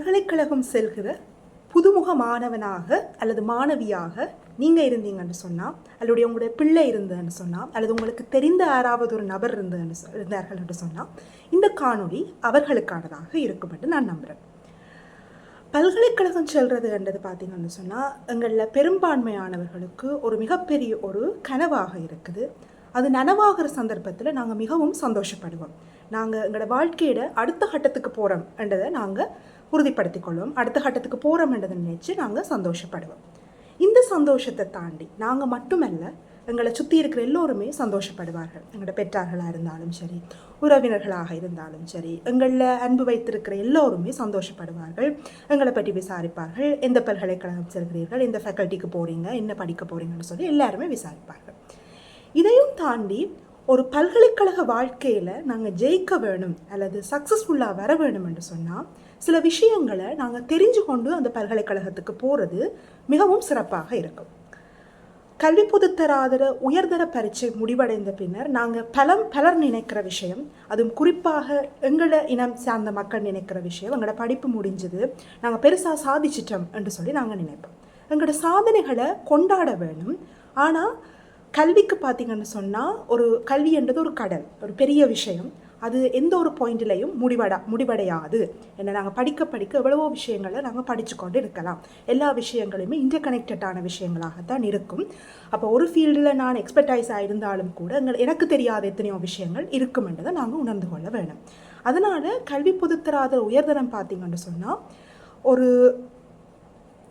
பல்கலைக்கழகம் செல்கிற புதுமுக மாணவனாக அல்லது மாணவியாக நீங்கள் இருந்தீங்கன்னு சொன்னால் அல்லது உங்களுடைய பிள்ளை இருந்ததுன்னு சொன்னால் அல்லது உங்களுக்கு தெரிந்த யாராவது ஒரு நபர் இருந்ததுன்னு சொ- இருந்தார்கள் என்று சொன்னால் இந்த காணொளி அவர்களுக்கானதாக இருக்கும் என்று நான் நம்புகிறேன் பல்கலைக்கழகம் செல்றதுன்றது பார்த்தீங்கன்னு சொன்னால் எங்களில் பெரும்பான்மையானவர்களுக்கு ஒரு மிகப்பெரிய ஒரு கனவாக இருக்குது. அது நனவாகிற சந்தர்ப்பத்தில் நாங்கள் மிகவும் சந்தோஷப்படுவோம். நாங்கள் எங்களோட வாழ்க்கையோட அடுத்த கட்டத்துக்கு போகிறோம் என்றதை நாங்கள் உறுதிப்படுத்திக் கொள்வோம் அடுத்த கட்டத்துக்கு போகிறோம்ன்றதை நினைச்சு நாங்கள் சந்தோஷப்படுவோம். இந்த சந்தோஷத்தை தாண்டி நாங்கள் மட்டுமல்ல எங்களை சுற்றி இருக்கிற எல்லோருமே சந்தோஷப்படுவார்கள். எங்களோட பெற்றார்களாக இருந்தாலும் சரி உறவினர்களாக இருந்தாலும் சரி எங்களில் அன்பு வைத்திருக்கிற எல்லோருமே சந்தோஷப்படுவார்கள். எங்களை பற்றி விசாரிப்பார்கள். எந்த பல்கலைக்கழகம் செல்கிறீர்கள்? எந்த ஃபேக்கல்ட்டிக்கு போகிறீங்க என்ன படிக்க போகிறீங்கன்னு சொல்லி எல்லாருமே விசாரிப்பார்கள். இதையும் தாண்டி ஒரு பல்கலைக்கழக வாழ்க்கையில் நாங்கள் ஜெயிக்க வேணும் அல்லது சக்ஸஸ்ஃபுல்லாக வர வேணும் என்று சொன்னால் சில விஷயங்களை நாங்கள் தெரிஞ்சு கொண்டு அந்த பல்கலைக்கழகத்துக்கு போகிறது மிகவும் சிறப்பாக இருக்கும். கல்வி பொதுத்தராதர உயர்தர பரீட்சை முடிவடைந்த பின்னர் நாங்கள் பலம் பலர் நினைக்கிற விஷயம் அதுவும் குறிப்பாக எங்களோட இனம் சார்ந்த மக்கள் நினைக்கிற விஷயம் எங்களோட படிப்பு முடிஞ்சது நாங்கள் பெருசாக சாதிச்சிட்டோம் என்று சொல்லி நாங்கள் நினைப்போம். எங்களோட சாதனைகளை கொண்டாட வேணும். ஆனால் கல்விக்கு பார்த்தீங்கன்னு சொன்னால் ஒரு கல்வி என்றது ஒரு கடல் ஒரு பெரிய விஷயம். அது எந்த ஒரு பாயிண்ட்லையும் முடிவடா முடிவடையாது. என்ன நாங்கள் படிக்க படிக்க எவ்வளவோ விஷயங்களை நாங்கள் படித்து கொண்டு இருக்கலாம். எல்லா விஷயங்களுமே இன்டர்கனெக்டடான விஷயங்களாகத்தான் இருக்கும். அப்போ ஒரு ஃபீல்டில் நான் எக்ஸ்பர்டைஸ் ஆகிருந்தாலும் கூட எங்கள் எனக்கு தெரியாத எத்தனையோ விஷயங்கள் இருக்குமென்றதை நாங்கள் உணர்ந்து கொள்ள வேணும் அதனால் கல்வி பொதுத்தராத உயர்தரம் பார்த்தீங்கன்னு சொன்னால் ஒரு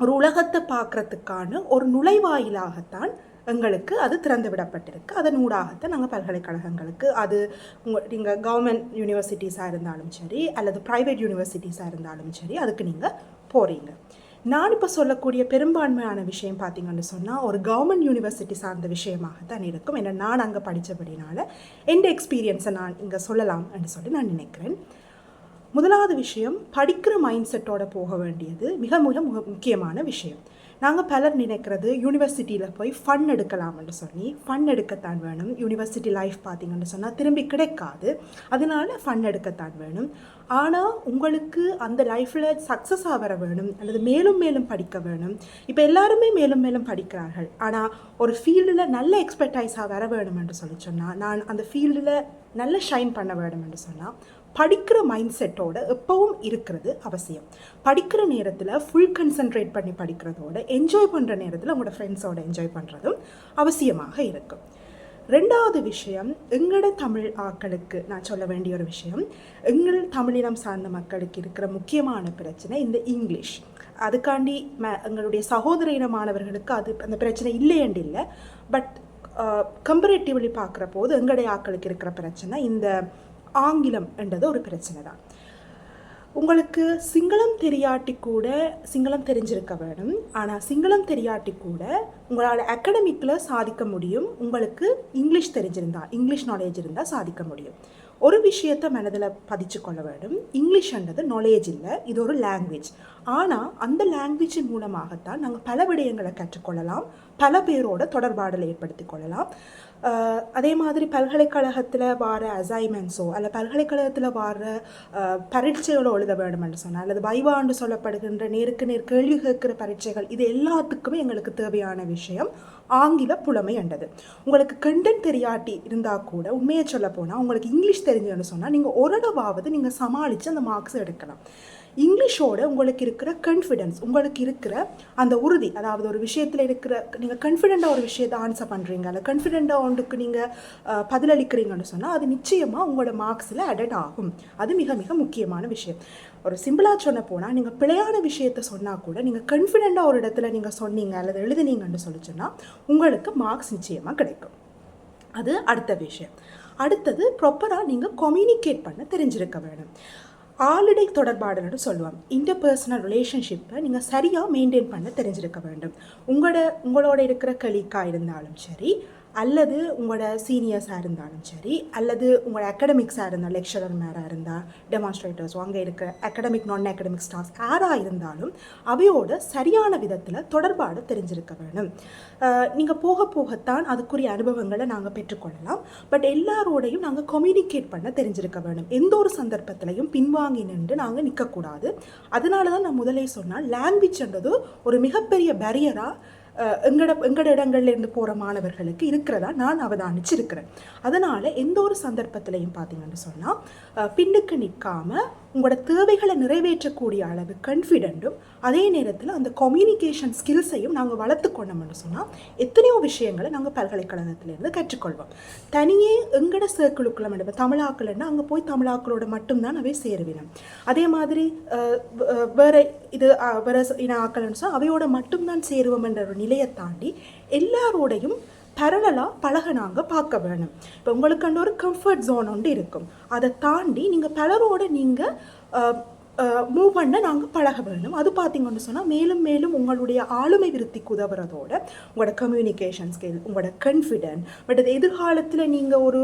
ஒரு உலகத்தை பார்க்குறதுக்கான ஒரு நுழைவாயிலாகத்தான் எங்களுக்கு அது திறந்து விடப்பட்டிருக்கு அதன் ஊடாகத்தான் நாங்கள் பல்கலைக்கழகங்களுக்கு அது உங்கள் நீங்கள் கவர்மெண்ட் யூனிவர்சிட்டிஸாக இருந்தாலும் சரி அல்லது ப்ரைவேட் யூனிவர்சிட்டிஸாக இருந்தாலும் சரி அதுக்கு நீங்கள் போகிறீங்க நான் இப்போ சொல்லக்கூடிய பெரும்பான்மையான விஷயம் பார்த்தீங்கன்னு சொன்னால் ஒரு கவர்மெண்ட் யூனிவர்சிட்டி சார்ந்த விஷயமாகத்தான் இருக்கும். ஏன்னா நான் அங்கே படித்தபடினால எந்த எக்ஸ்பீரியன்ஸை நான் இங்கே சொல்லலாம் என்று சொல்லி நான் நினைக்கிறேன். முதலாவது விஷயம் படிக்கிற மைண்ட் செட்டோட போக வேண்டியது மிக மிக முக- முக்கியமான விஷயம். நாங்கள் பலர் நினைக்கிறது யூனிவர்சிட்டியில் போய் ஃபன் எடுக்கலாம்னு சொல்லி ஃபன் எடுக்கத்தான் வேணும். யூனிவர்சிட்டி லைஃப் பார்த்தீங்கன்னு சொன்னால் திரும்பி கிடைக்காது. அதனால ஃபன் எடுக்கத்தான் வேணும். ஆனால் உங்களுக்கு அந்த லைஃப்பில் சக்ஸஸாக வர வேணும் அல்லது மேலும் மேலும் படிக்க வேணும். இப்போ எல்லாருமே மேலும் மேலும் படிக்கிறார்கள். ஆனால் ஒரு ஃபீல்டில் நல்ல எக்ஸ்பர்டைஸாக வர வேணும் என்று சொல்லி சொன்னால் நான் அந்த ஃபீல்டில் நல்ல ஷைன் பண்ண வேணும் என்று சொன்னால் படிக்கிற மைண்ட் செட்டோட எப்பவும் இருக்கிறது அவசியம். படிக்கிற நேரத்தில் ஃபுல் கன்சென்ட்ரேட் பண்ணி படிக்கிறதோட என்ஜாய் பண்ணுற நேரத்தில் உங்களோட ஃப்ரெண்ட்ஸோட என்ஜாய் பண்ணுறதும் அவசியமாக இருக்கும். ரெண்டாவது விஷயம் எங்களோட தமிழ் ஆக்களுக்கு நான் சொல்ல வேண்டிய ஒரு விஷயம் எங்கள் தமிழினம் சார்ந்த மக்களுக்கு இருக்கிற முக்கியமான பிரச்சனை இந்த இங்கிலீஷ். அதுக்காண்டி ம எங்களுடைய சகோதர இனமானவர்களுக்கு அது அந்த பிரச்சனை இல்லையண்டு இல்லை. பட் கம்பரேட்டிவ்லி பார்க்குற போது எங்களுடைய ஆக்களுக்கு இருக்கிற பிரச்சனை இந்த ஆங்கிலம் என்றது ஒரு பிரச்சனை தான் உங்களுக்கு சிங்களம் தெரியாட்டி கூட சிங்களம் தெரிஞ்சிருக்க வேணும். ஆனால் சிங்களம் தெரியாட்டி கூட உங்களால் அகடமிக்கில் சாதிக்க முடியும். உங்களுக்கு இங்கிலீஷ் தெரிஞ்சிருந்தா இங்கிலீஷ் நாலேஜ் இருந்தால் சாதிக்க முடியும். ஒரு விஷயத்தை மனதில் பதிச்சு கொள்ள வேண்டும். இங்கிலீஷ்ன்றது நாலேஜ் இல்லை இது ஒரு லாங்குவேஜ் ஆனால் அந்த லாங்குவேஜின் மூலமாகத்தான் நாங்கள் பல விடயங்களை கற்றுக்கொள்ளலாம். பல பேரோட தொடர்பாடலை ஏற்படுத்தி கொள்ளலாம். அதே மாதிரி பல்கலைக்கழகத்தில் வர அசைன்மெண்ட்ஸோ அல்ல பல்கலைக்கழகத்தில் வர பரீட்சைகளோ எழுத வேண்டும்னு சொன்னால் அல்லது வைவாண்டு சொல்லப்படுகின்ற நேருக்கு நேர் கேள்வி கேட்கிற பரீட்சைகள் இது எல்லாத்துக்குமே எங்களுக்கு தேவையான விஷயம். ஆங்கில புலமை என்றது. உங்களுக்கு கண்டன் தெரியாட்டி இருந்தால் கூட உண்மையை சொல்ல போனால் உங்களுக்கு இங்கிலீஷ் தெரிஞ்சதுன்னு சொன்னால் நீங்கள் ஓரளவாவது நீங்கள் சமாளித்து அந்த மார்க்ஸ் எடுக்கலாம். இங்கிலீஷோட உங்களுக்கு இருக்கிற கான்ஃபிடென்ஸ் உங்களுக்கு இருக்கிற அந்த உறுதி அதாவது ஒரு விஷயத்தில் இருக்கிற நீங்கள் கான்ஃபிடெண்ட்டாக ஒரு விஷயத்தை ஆன்சர் பண்ணுறீங்க அல்ல கான்ஃபிடெண்ட்டாக ஒன்றுக்கு நீங்கள் பதிலளிக்கிறீங்கன்னு சொன்னால் அது நிச்சயமாக உங்களோட மார்க்ஸில் அடட் ஆகும். அது மிக மிக முக்கியமான விஷயம். ஒரு சிம்பிளாக சொன்ன போனால் நீங்கள் பிழையான விஷயத்தை சொன்னால் கூட நீங்கள் கான்ஃபிடெண்ட்டாக ஒரு இடத்துல நீங்கள் சொன்னீங்க அல்லது எழுதுனீங்கன்னு சொல்லி சொன்னால் உங்களுக்கு மார்க்ஸ் நிச்சயமாக கிடைக்கும். அது அடுத்த விஷயம். அடுத்தது ப்ராப்பராக நீங்கள் கம்யூனிகேட் பண்ண தெரிஞ்சிருக்க வேணும். ஆளுடை தொடர்பாடுன்னு சொல்லுவோம் இன்டர்பர்சனல் ரிலேஷன்ஷிப்பை நீங்கள் சரியாக மெயின்டைன் பண்ண தெரிஞ்சிருக்க வேண்டும். உங்களோட உங்களோட இருக்கிற கலீக்காக இருந்தாலும் சரி அல்லது உங்களோட சீனியர்ஸாக இருந்தாலும் சரி அல்லது உங்களோட அகடமிக்ஸாக இருந்தால் லெக்சரர் மேராக இருந்தால் டெமான்ஸ்ட்ரேட்டர்ஸோ அங்கே இருக்கிற அகடமிக் நான் அகடமிக் ஸ்டாஃப்ஸ் யாராக இருந்தாலும் அவையோட சரியான விதத்தில் தொடர்பாடு தெரிஞ்சிருக்க வேணும். நீங்கள் போக போகத்தான் அதுக்குரிய அனுபவங்களை நாங்கள் பெற்றுக்கொள்ளலாம். பட் எல்லாரோடையும் நாங்கள் கம்யூனிகேட் பண்ண தெரிஞ்சிருக்க வேணும். எந்த ஒரு சந்தர்ப்பத்திலையும் பின்வாங்கி நின்று நாங்கள் நிற்கக்கூடாது அதனால தான் நான் முதலே சொன்னால் லாங்குவேஜ்ன்றது ஒரு மிகப்பெரிய பேரியராக எங்கட எங்கட இடங்கள்லேருந்து போகிற மாணவர்களுக்கு இருக்கிறதா நான் அவதானிச்சிருக்கிறேன். அதனால் எந்த ஒரு சந்தர்ப்பத்திலையும் பார்த்தீங்கன்னு சொன்னால் பின்னுக்கு நிற்காமல் உங்களோட தேவைகளை நிறைவேற்றக்கூடிய அளவு கான்ஃபிடென்ட்டும் அதே நேரத்தில் அந்த கம்யூனிகேஷன் ஸ்கில்ஸையும் நாங்கள் வளர்த்து கொண்டோம்னு சொன்னால் எத்தனையோ விஷயங்களை நாங்கள் பல்கலைக்கழகத்திலேருந்து கற்றுக்கொள்வோம். தனியே எங்கட சேர்க்கிளுக்குள்ள மட்டும் தமிழாக்கள்னா அங்கே போய் தமிழாக்களோட மட்டும்தான் அவை சேருவினம். அதே மாதிரி அஹ், வேற இது வேறு வேற இன ஆக்கள்னு சொன்னால் அவையோட மட்டும்தான் சேருவோம் என்ற ஒரு நிலையை தாண்டி எல்லாரோடையும் பரலலாக பழக நாங்கள் பார்க்க வேணும். இப்போ உங்களுக்கு அந்த ஒரு கம்ஃபர்ட் ஜோன் ஒன்று இருக்கும். அதை தாண்டி நீங்கள் பலரோடு நீங்கள் மூவ் பண்ண நாங்கள் பழக வேணும். அது பார்த்தீங்கன்னு சொன்னால் மேலும் மேலும் உங்களுடைய ஆளுமை விருத்திக்கு உதவுறதோட உங்களோட கம்யூனிகேஷன் ஸ்கில் உங்களோட கன்ஃபிடென்ட் பட் அது எதிர்காலத்தில் நீங்கள் ஒரு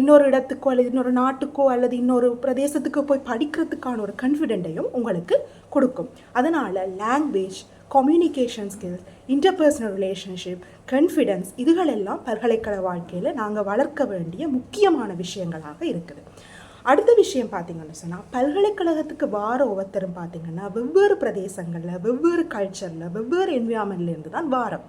இன்னொரு இடத்துக்கோ அல்லது இன்னொரு நாட்டுக்கோ அல்லது இன்னொரு பிரதேசத்துக்கோ போய் படிக்கிறதுக்கான ஒரு கன்ஃபிடென்ட்டையும் உங்களுக்கு கொடுக்கும். அதனால் language communication skills interpersonal relationship confidence இதுகளெல்லாம் பல்கலைக்கழக வாழ்க்கையில் நாங்கள் வளர்க்க வேண்டிய முக்கியமான விஷயங்களாக இருக்குது. அடுத்த விஷயம் பார்த்தீங்கன்னு சொன்னால் பல்கலைக்கழகத்துக்கு வார ஒவ்வொருத்தரும் பார்த்தீங்கன்னா வெவ்வேறு பிரதேசங்களில் வெவ்வேறு கல்ச்சரில் வெவ்வேறு என்விரான்மெண்ட்லேருந்து தான் வாரம்.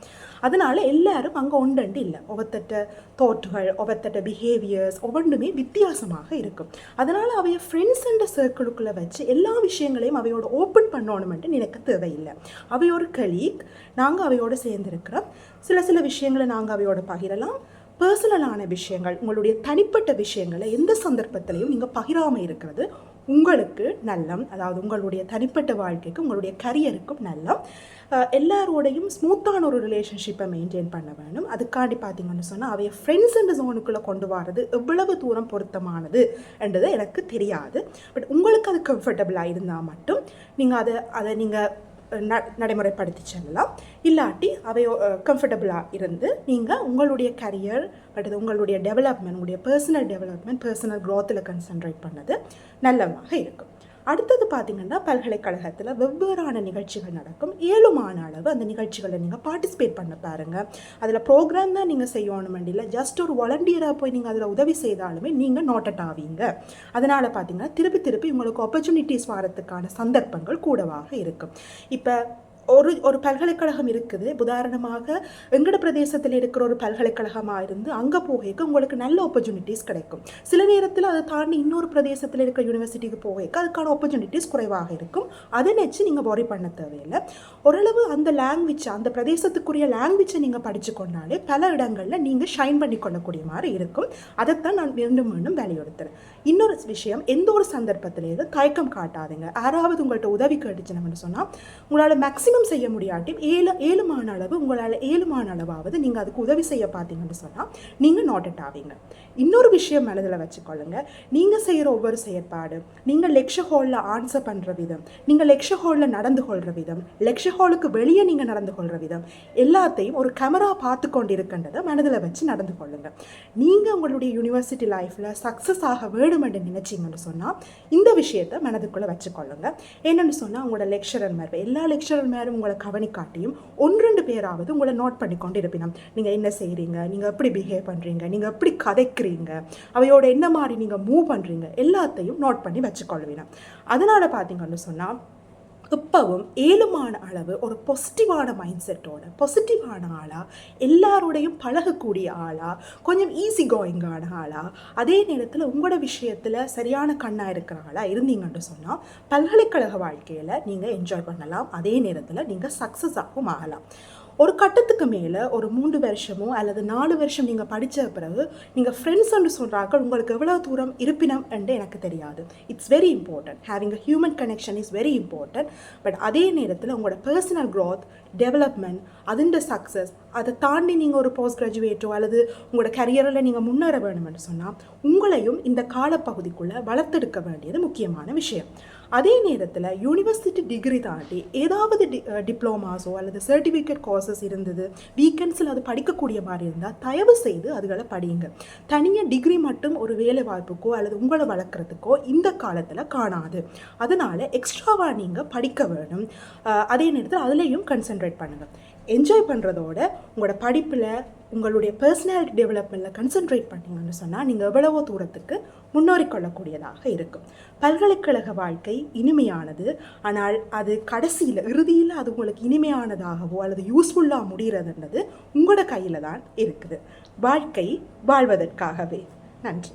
அதனால் எல்லாரும் அங்கே ஒன்றண்டு இல்லை. ஒவ்வொருத்தட்ட தோற்றுகள் ஒவ்வொருத்தட்ட பிஹேவியர்ஸ் ஒவ்வொன்றுமே வித்தியாசமாக இருக்கும். அதனால் அவைய ஃப்ரெண்ட்ஸ் என்ற சர்க்கிளுக்குள்ளே வச்சு எல்லா விஷயங்களையும் அவையோட ஓப்பன் பண்ணணுமென்ட்டு நினைக்க தேவையில்லை. அவையோட கலீக் நாங்கள் அவையோட சேர்ந்துருக்கிறோம். சில சில விஷயங்களை நாங்கள் அவையோட பகிரலாம். பர்சனலான விஷயங்கள் உங்களுடைய தனிப்பட்ட விஷயங்களை எந்த சந்தர்ப்பத்திலையும் நீங்கள் பகிராமல் இருக்கிறது. உங்களுக்கு நல்லம் அதாவது உங்களுடைய தனிப்பட்ட வாழ்க்கைக்கு உங்களுடைய கரியருக்கும் நல்லம். எல்லாரோடையும் ஸ்மூத்தான ஒரு ரிலேஷன்ஷிப்பை மெயின்டைன் பண்ண வேணும். அதுக்காண்டி பார்த்தீங்கன்னு சொன்னால் அவைய ஃப்ரெண்ட்ஸ் என்ற ஜோனுக்குள்ளே கொண்டு வரது எவ்வளவு தூரம் பொருத்தமானது என்றது எனக்கு தெரியாது. பட் உங்களுக்கு அது கம்ஃபர்டபுளாக இருந்தால் மட்டும் நீங்கள் அதை அதை நீங்கள் ந நடைமுறைப்படுத்தி செல்லலாம். இல்லாட்டி அவை கம்ஃபர்டபுளாக இருந்து நீங்கள் உங்களுடைய கரியர் அடுத்து உங்களுடைய டெவலப்மெண்ட் உங்களுடைய பர்சனல் டெவலப்மெண்ட் பர்சனல் க்ரோத்தில் கன்சன்ட்ரேட் பண்ணது நல்லமாக இருக்கும். அடுத்தது பார்த்தீங்கன்னா பல்கலைக்கழகத்தில் வெவ்வேறான நிகழ்ச்சிகள் நடக்கும். ஏழுமான அளவு அந்த நிகழ்ச்சிகளை நீங்கள் பார்ட்டிசிபேட் பண்ண பாருங்கள் அதில் ப்ரோக்ராம் தான் நீங்கள் செய்யணும் இல்லை ஜஸ்ட் ஒரு வாலண்டியராக போய் நீங்கள் அதில் உதவி செய்தாலுமே நீங்கள் நோட்டட் ஆவீங்க. அதனால் பார்த்தீங்கன்னா திருப்பி திருப்பி உங்களுக்கு ஆப்பர்ச்சுனிட்டிஸ் வரத்துக்கான சந்தர்ப்பங்கள் கூடவாக இருக்கும். இப்போ ஒரு ஒரு பல்கலைக்கழகம் இருக்குது. உதாரணமாக வெங்கட பிரதேசத்தில் இருக்கிற ஒரு பல்கலைக்கழகமாக இருந்து அங்கே போகைக்கு உங்களுக்கு நல்ல ஆப்பர்ச்சுனிட்டிஸ் கிடைக்கும். சில நேரத்தில் அதை தாண்டி இன்னொரு பிரதேசத்தில் இருக்கிற யூனிவர்சிட்டிக்கு போகைக்கு அதுக்கான ஆப்பர்ச்சுனிட்டிஸ் குறைவாக இருக்கும். அதை நினச்சி நீங்கள் worry பண்ண தேவையில்லை. ஓரளவு அந்த லாங்குவேஜ் அந்த பிரதேசத்துக்குரிய லாங்குவேஜை நீங்கள் படித்து கொண்டாலே பல இடங்களில் நீங்கள் ஷைன் பண்ணி கொள்ளக்கூடிய மாதிரி இருக்கும். அதைத்தான் நான் மீண்டும் மீண்டும் வலியுறுத்துறேன். இன்னொரு விஷயம் எந்த ஒரு சந்தர்ப்பத்திலேயும் தயக்கம் காட்டாதீங்க. யாராவது உங்கள்கிட்ட உதவி கேட்டுச்சுன்னு சொன்னால் உங்களால் மேக்ஸிமம் செய்ய முடியாட்டி ஏழு ஏழுமான அளவு உங்களால் ஏழுமான அளவாவது நீங்கள் அதுக்கு உதவி செய்ய பார்த்தீங்கன்னு சொன்னால் நீங்கள் அட் ஆவீங்க. இன்னொரு விஷயம் மனதில் வச்சுக்கொள்ளுங்க. நீங்கள் செய்கிற ஒவ்வொரு செயற்பாடு நீங்கள் லெக்ஷ ஹாலில் ஆன்சர் பண்ணுற விதம் நீங்கள் லெக்ஷ ஹாலில் நடந்து கொள்கிற விதம் லெக்ஷ ஹாலுக்கு வெளியே நீங்கள் நடந்து கொள்கிற விதம் எல்லாத்தையும் ஒரு கேமரா பார்த்து கொண்டிருக்கின்றதை மனதில் வச்சு நடந்து கொள்ளுங்க. நீங்கள் உங்களுடைய யூனிவர்சிட்டி லைஃப்பில் சக்ஸஸ் ஆக வேணுமென்று நினைச்சீங்கன்னு சொன்னால் இந்த விஷயத்தை மனதுக்குள்ளே வச்சுக்கொள்ளுங்க. என்னென்னு சொன்னால் உங்களோட லெக்சரர் மேற்பே எல்லா லெக்சரர் மேலும் உங்களை கவனிக்காட்டியும் ஒன்றெண்டு பேராவது உங்களை நோட் பண்ணி கொண்டு இருப்பினோம் நீங்கள் என்ன செய்கிறீங்க நீங்கள் எப்படி பிஹேவ் பண்ணுறீங்க நீங்கள் எப்படி கதைக்கிறீங்க? அவையோட என்ன மாதிரி நீங்கள் மூவ் பண்ணுறீங்க எல்லாத்தையும் நோட் பண்ணி வச்சுக்கொள்வீங்க. அதனால் பார்த்தீங்கன்னு சொன்னால் எப்பவும் ஏழுமான அளவு ஒரு பாசிட்டிவான மைண்ட் செட்டோட பாசிட்டிவான ஆளாக எல்லாரோடையும் பழகக்கூடிய ஆளாக கொஞ்சம் ஈஸி கோயிங்கான ஆளாக அதே நேரத்தில் உங்களோட விஷயத்தில் சரியான கண்ணாக இருக்கிற ஆளாக இருந்தீங்கன்னு சொன்னால் பல்கலைக்கழக வாழ்க்கையில் நீங்கள் என்ஜாய் பண்ணலாம். அதே நேரத்தில் நீங்கள் சக்ஸஸாகவும் ஆகலாம். ஒரு கட்டத்துக்கு மேலே ஒரு மூன்று வருஷமோ அல்லது நாலு வருஷம் நீங்கள் படித்த பிறகு நீங்கள் ஃப்ரெண்ட்ஸ்ன்னு சொல்கிறார்கள் உங்களுக்கு எவ்வளோ தூரம் இருப்பினம் என்று எனக்கு தெரியாது. It's very important having a human connection is very important but அதே நேரத்தில் உங்களோட பர்சனல் க்ரோத் டெவலப்மெண்ட் அதுண்ட சக்ஸஸ் அதை தாண்டி நீங்கள் ஒரு போஸ்ட் கிராஜுவேட்டோ அல்லது உங்களோட கரியரில் நீங்கள் முன்னேற வேணும்னு சொன்னால் உங்களையும் இந்த காலப்பகுதிக்குள்ளே வளர்த்தெடுக்க வேண்டியது முக்கியமான விஷயம். அதே நேரத்தில் யூனிவர்சிட்டி டிகிரி தாண்டி ஏதாவது டி டிப்ளமாஸோ அல்லது சர்டிஃபிகேட் கோர்சஸ் இருந்தது வீக்கெண்ட்ஸில் அது படிக்கக்கூடிய மாதிரி இருந்தால் தயவு செய்து அதுகளை படியுங்க. தனியாக டிகிரி மட்டும் ஒரு வேலை வாய்ப்புக்கோ அல்லது உங்களை வளர்க்குறதுக்கோ இந்த காலத்தில் காணாது. அதனால் எக்ஸ்ட்ராவாக நீங்கள் படிக்க வேணும். அதே நேரத்தில் அதுலேயும் கன்சென்ட்ரேட் பண்ணுங்கள் என்ஜாய் பண்ணுறதோட உங்களோட படிப்பில் உங்களுடைய பர்சனாலிட்டி டெவலப்மெண்ட்டில் கன்சென்ட்ரேட் பண்ணிங்கன்னு சொன்னால் நீங்கள் எவ்வளவோ தூரத்துக்கு முன்னேறிக் கொள்ளக்கூடியதாக இருக்கும். பல்கலைக்கழக வாழ்க்கை இனிமையானது. ஆனால் அது கடைசியில் இறுதியில் அது உங்களுக்கு இனிமையானதாகவோ அல்லது யூஸ்ஃபுல்லாக முடிகிறதுன்றது உங்களோட கையில் தான் இருக்குது. வாழ்க்கை வாழ்வதற்காகவே. நன்றி.